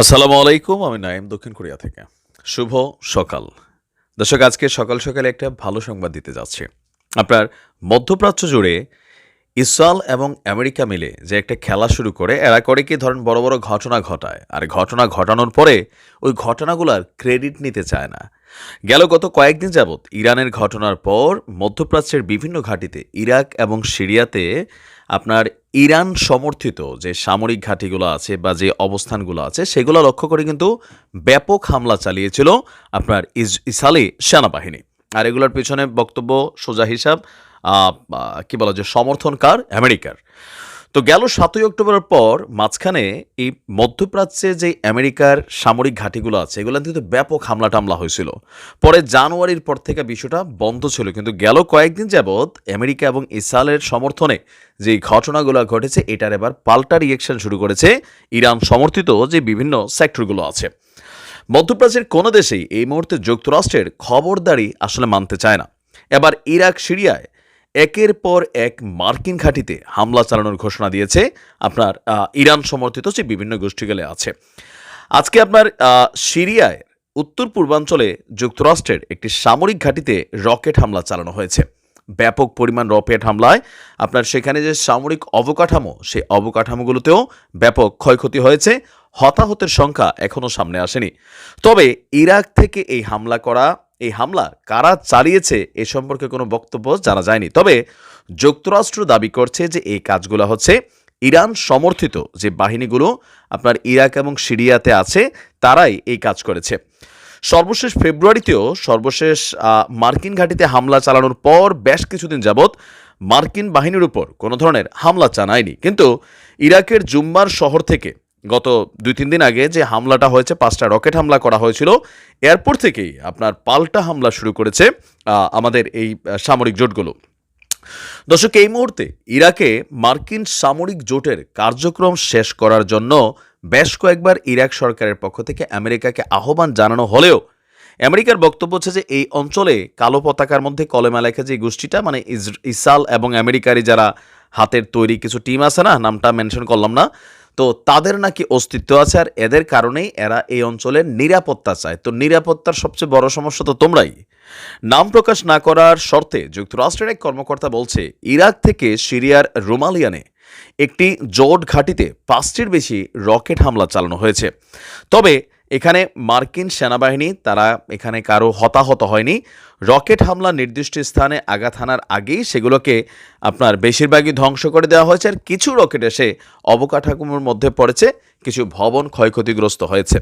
আসসালামু আলাইকুম, আমি নাইম দক্ষিণ কোরিয়া থেকে। শুভ সকাল। দর্শক, আজকে সকাল সকালে একটা ভালো সংবাদ দিতে যাচ্ছে। আপনার মধ্যপ্রাচ্য জুড়ে ইসরায়েল এবং আমেরিকা মিলে যে একটা খেলা শুরু করে, এরা করে কি ধরেন বড় বড় ঘটনা ঘটায়। আর ঘটনা ঘটানোর পরে ওই ঘটনাগুলোর ক্রেডিট নিতে চায় না। গেল গত কয়েকদিন যাবৎ ইরানের ঘটনার পর মধ্যপ্রাচ্যের বিভিন্ন ঘাটিতে, ইরাক এবং সিরিয়াতে আপনার ইরান সমর্থিত যে সামরিক ঘাঁটিগুলো আছে বা যে অবস্থানগুলো আছে, সেগুলো লক্ষ্য করে কিন্তু ব্যাপক হামলা চালিয়েছিল আপনার ইস, ইসরায়েলি সেনাবাহিনী। আর এগুলোর পিছনে বক্তব্য সোজা হিসাব কি বলা সমর্থন সমর্থনকার আমেরিকার। তো গেল সাতই অক্টোবরের পর মাঝখানে এই মধ্যপ্রাচ্যে যে আমেরিকার সামরিক ঘাঁটিগুলো আছে এগুলো কিন্তু ব্যাপক হামলা টামলা হয়েছিল। পরে জানুয়ারির পর থেকে বিষয়টা বন্ধ ছিল। কিন্তু গেল কয়েকদিন যাবৎ আমেরিকা এবং ইসরায়েলের সমর্থনে যে ঘটনাগুলো ঘটেছে, এটার এবার পাল্টা রিয়েকশন শুরু করেছে ইরান সমর্থিত যে বিভিন্ন সেক্টরগুলো আছে। মধ্যপ্রাচ্যের কোনো দেশেই এই মুহূর্তে যুক্তরাষ্ট্রের খবরদারি আসলে মানতে চায় না। এবার ইরাক, সিরিয়ায় একের পর এক মার্কিন ঘাঁটিতে হামলা চালানোর ঘোষণা দিয়েছে আপনার ইরান সমর্থিত যে বিভিন্ন গোষ্ঠীগুলো আছে। আজকে আপনার সিরিয়ায় উত্তর পূর্বাঞ্চলে যুক্তরাষ্ট্রের একটি সামরিক ঘাঁটিতে রকেট হামলা চালানো হয়েছে। ব্যাপক পরিমাণ রকেট হামলায় আপনার সেখানে যে সামরিক অবকাঠামো, সেই অবকাঠামোগুলোতেও ব্যাপক ক্ষয়ক্ষতি হয়েছে। হতাহতের সংখ্যা এখনও সামনে আসেনি। তবে ইরাক থেকে এই হামলা করা হামলা কারা চালিয়েছে এ সম্পর্কে কোনো বক্তব্য জানা যায়নি। তবে যুক্তরাষ্ট্র দাবি করছে যে এই কাজগুলো হচ্ছে ইরান সমর্থিত যে বাহিনীগুলো আপনার ইরাক এবং সিরিয়াতে আছে, তারাই এই কাজ করেছে। সর্বশেষ ফেব্রুয়ারিতেও সর্বশেষ মার্কিন ঘাঁটিতে হামলা চালানোর পর বেশ কিছুদিন যাবৎ মার্কিন বাহিনীর উপর কোনো ধরনের হামলা চালায়নি কিন্তু ইরাকের জুম্মার শহর থেকে গত দুই তিন দিন আগে যে হামলাটা হয়েছে, পাঁচটা রকেট হামলা করা হয়েছিল এরপর থেকেই আপনার পাল্টা হামলা শুরু করেছে আমাদের এই সামরিক জোটগুলো। দর্শক, এই মুহূর্তে ইরাকে মার্কিন সামরিক জোটের কার্যক্রম শেষ করার জন্য বেশ কয়েকবার ইরাক সরকারের পক্ষ থেকে আমেরিকাকে আহ্বান জানানো হলেও, আমেরিকার বক্তব্য হচ্ছে যে এই অঞ্চলে কালো পতাকার মধ্যে কলেমা লেখা যে গোষ্ঠীটা মানে ইসাল এবং আমেরিকারই যারা হাতের তৈরি কিছু টিম আছে না, নামটা মেনশন করলাম না তো তাদের নাকি অস্তিত্ব আছে আর এদের কারণেই এরা এই অঞ্চলের নিরাপত্তা চায়। তো নিরাপত্তার সবচেয়ে বড় সমস্যা তো তোমরাই। নাম প্রকাশ না করার শর্তে যুক্তরাষ্ট্রের এক কর্মকর্তা বলছে, ইরাক থেকে সিরিয়ার রোমালিয়ানে একটি জোট ঘাঁটিতে পাঁচটির বেশি রকেট হামলা চালানো হয়েছে। তবে এখানে মার্কিন সেনাবাহিনী, তারা এখানে কারও হতাহত হয়নি। রকেট হামলা নির্দিষ্ট স্থানে আঘাত হানার আগেই সেগুলোকে আপনার বেশিরভাগই ধ্বংস করে দেওয়া হয়েছে। আর কিছু রকেট এসে অবকাঠামোর মধ্যে পড়েছে, কিছু ভবন ক্ষয়ক্ষতিগ্রস্ত হয়েছে।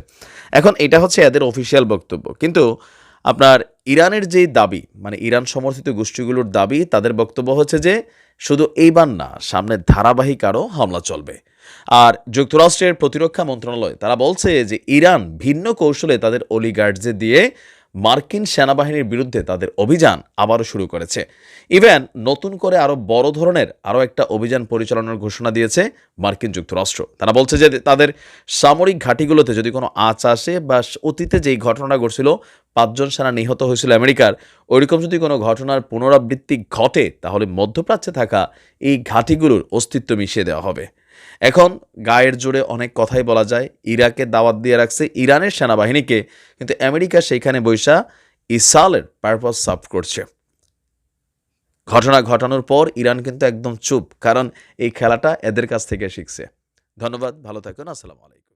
এখন এটা হচ্ছে এদের অফিসিয়াল বক্তব্য। কিন্তু আপনার ইরানের যেই দাবি মানে ইরান সমর্থিত গোষ্ঠীগুলোর দাবি, তাদের বক্তব্য হচ্ছে যে, শুধু এইবার না সামনে ধারাবাহিক আরও হামলা চলবে। আর যুক্তরাষ্ট্রের প্রতিরক্ষা মন্ত্রণালয়, তারা বলছে যে ইরান ভিন্ন কৌশলে তাদের অলিগার্ডসে দিয়ে মার্কিন সেনাবাহিনীর বিরুদ্ধে তাদের অভিযান আবারও শুরু করেছে। ইভেন নতুন করে আরও বড় ধরনের আরও একটা অভিযান পরিচালনার ঘোষণা দিয়েছে মার্কিন যুক্তরাষ্ট্র। তারা বলছে যে তাদের সামরিক ঘাঁটিগুলোতে যদি কোনো আঁচ আসে বা অতীতে যেই ঘটনা ঘটছিল, পাঁচজন সেনা নিহত হয়েছিল আমেরিকার, ওইরকম যদি কোনো ঘটনার পুনরাবৃত্তি ঘটে, তাহলে মধ্যপ্রাচ্যে থাকা এই ঘাঁটিগুলোর অস্তিত্ব মিশিয়ে দেওয়া হবে। এখন গায়ের জোরে অনেক কথাই বলা যায়। ইরাকে দাওয়াত দিয়ে রাখছে ইরানের সেনাবাহিনীকে, কিন্তু আমেরিকা সেইখানে বৈশা ইসালের পারপাস সাফ করছে। ঘটনা ঘটানোর পর ইরান কিন্তু একদম চুপ, কারণ এই খেলাটা এদের কাছ থেকে শিখছে। ধন্যবাদ, ভালো থাকুন, আসসালামু আলাইকুম।